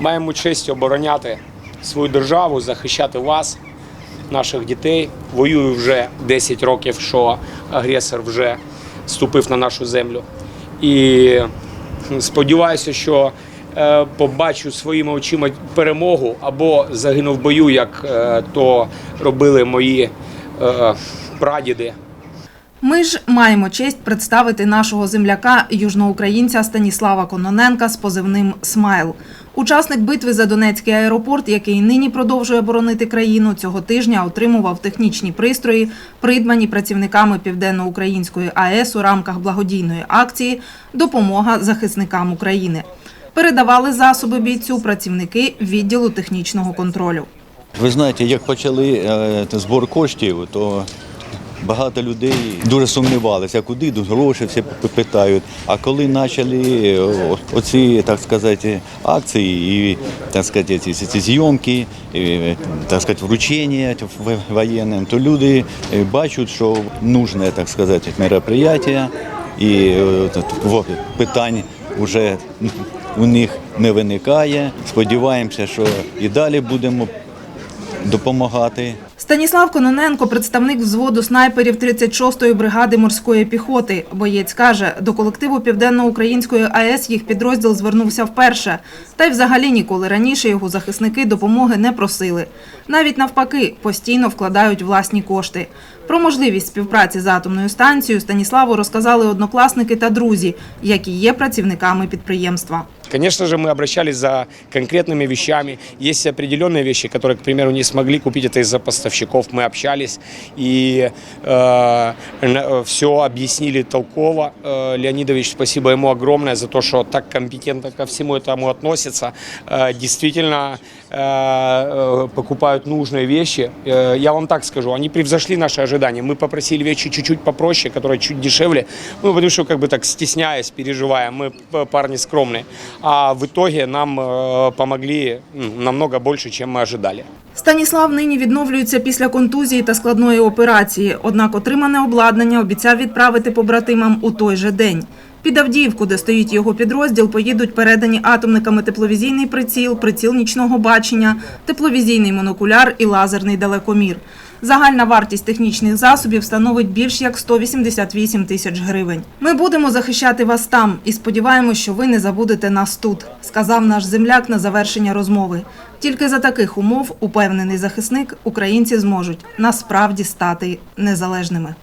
Маємо честь обороняти свою державу, захищати вас, наших дітей. Воюю вже 10 років, що агресор вже ступив на нашу землю. І сподіваюся, що е, побачу своїми очима перемогу або загину в бою, як е, то робили мої е, прадіди. Ми ж маємо честь представити нашого земляка, южноукраїнця Станіслава Кононенка з позивним Смайл. Учасник битви за Донецький аеропорт, який нині продовжує боронити країну, цього тижня отримував технічні пристрої, придбані працівниками Південноукраїнської АЕС у рамках благодійної акції Допомога захисникам України. Передавали засоби бійцю працівники відділу технічного контролю. Ви знаєте, як почали е, збор коштів, то багато людей дуже сумнівалися, куди йдуть гроші, всі питають. А коли почали е, оці, так сказати, акції і так сказати, ці, ці, зйомки, і, так сказати, вручення воєнним, то люди е, бачать, що нужне, так сказати, мероприятие, і е, питань вже у них не виникає. Сподіваємося, що і далі будемо допомагати. Станіслав Кононенко, представник взводу снайперів 36-ї бригади морської піхоти. Боєць каже, до колективу Південноукраїнської АЕС їх підрозділ звернувся вперше. Та й взагалі ніколи раніше його захисники допомоги не просили. Навіть навпаки, постійно вкладають власні кошти. Про можливість співпраці з атомною станцією Станіславу розказали однокласники та друзі, які є працівниками підприємства. Конечно же, мы обращались за конкретными вещами. Есть определенные вещи, которые, к примеру, не смогли купить это из-за поставщиков. Мы общались и э, все объяснили толково. Э, Леонидович, спасибо ему огромное за то, что так компетентно ко всему этому относится. Э, действительно э, э, покупают нужные вещи. Э, я вам так скажу, они превзошли наши ожидания. Мы попросили вещи чуть-чуть попроще, которые чуть дешевле. Ну, потому что как бы так стесняясь, переживая, мы парни скромные. А в итоге нам э, помогли намного больше, чем мы ожидали. Станіслав нині відновлюється після контузії та складної операції. Однак отримане обладнання обіцяв відправити побратимам у той же день. Під Авдіївку, де стоїть його підрозділ, поїдуть передані атомниками тепловізійний приціл, приціл нічного бачення, тепловізійний монокуляр і лазерний далекомір. Загальна вартість технічних засобів становить більш як 188 тисяч гривень. Ми будемо захищати вас там і сподіваємось, що ви не забудете нас тут, сказав наш земляк на завершення розмови. Тільки за таких умов, упевнений захисник, українці зможуть насправді стати незалежними.